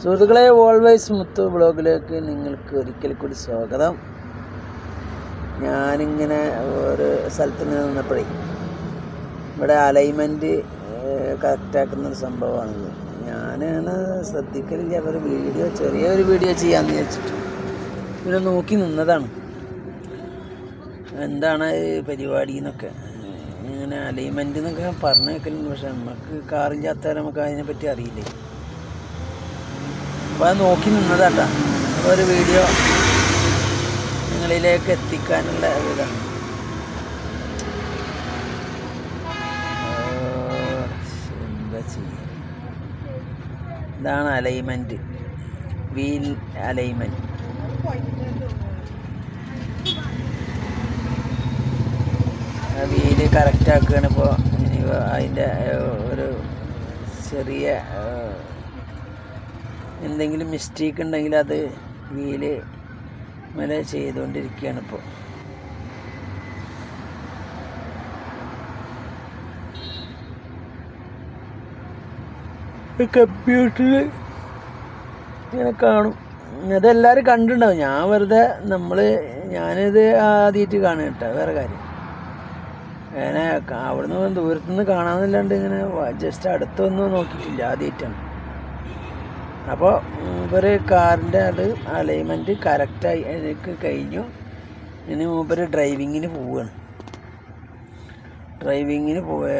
സുഹൃത്തുക്കളെ ഓൾവേസ് മുത്തു ബ്ലോഗിലേക്ക് നിങ്ങൾക്ക് ഒരിക്കൽ കൂടി സ്വാഗതം. ഞാനിങ്ങനെ ഒരു സ്ഥലത്ത് ഇങ്ങനെ നിന്നപ്പോഴേ ഇവിടെ അലൈൻമെന്റ് കറക്റ്റാക്കുന്ന ഒരു സംഭവമാണിത് ഞാനങ്ങനെ ശ്രദ്ധിക്കലില്ല ഒരു വീഡിയോ ചെറിയൊരു വീഡിയോ ചെയ്യാമെന്ന് വിചാരിച്ചിട്ട്. പിന്നെ നോക്കി നിന്നതാണ്. എന്താണ് പരിപാടി എന്നൊക്കെ. ഇങ്ങനെ അലൈൻമെന്റ് എന്നൊക്കെ പറഞ്ഞു കേൾക്കലുണ്ട് പക്ഷെ നമുക്ക് കാറില്ലാത്തവരെ നമുക്ക് അതിനെപ്പറ്റി അറിയില്ലേ? അപ്പോൾ അത് നോക്കി നിന്നതാട്ടാ. ഒരു വീഡിയോ നിങ്ങളിലേക്ക് എത്തിക്കാനുള്ള ഇതാണ് ഇതാണ് alignment wheel alignment wheel correct ആക്കുകയാണ് ഇപ്പോൾ ഇനി അതിന്റെ ഒരു ചെറിയ എന്തെങ്കിലും മിസ്റ്റേക്ക് ഉണ്ടെങ്കിൽ അത് വീൽ മേലെ ചെയ്തുകൊണ്ടിരിക്കുകയാണ് ഇപ്പോൾ. കമ്പ്യൂട്ടറിൽ ഇങ്ങനെ കാണും. അതെല്ലാവരും കണ്ടിട്ടുണ്ടാവും. ഞാൻ വെറുതെ നമ്മൾ ഞാനിത് ആദ്യമായിട്ട് കാണുക കേട്ടോ വേറെ കാര്യം. അങ്ങനെ അവിടെ അവിടുന്ന് ദൂരത്തുനിന്ന് കാണാമെന്നല്ലാണ്ട് ഇങ്ങനെ ജസ്റ്റ് അടുത്തൊന്നും നോക്കിയിട്ടില്ല ആദ്യമായിട്ടാണ് അപ്പോൾ മൂപ്പര് കാറിന്റെ അത് അലൈൻമെന്റ് കറക്റ്റായി അതിലേക്ക് കഴിഞ്ഞു. ഇനി മൂപ്പര് ഡ്രൈവിങ്ങിന് പോവുകയാണ് ഡ്രൈവിങ്ങിന് പോയ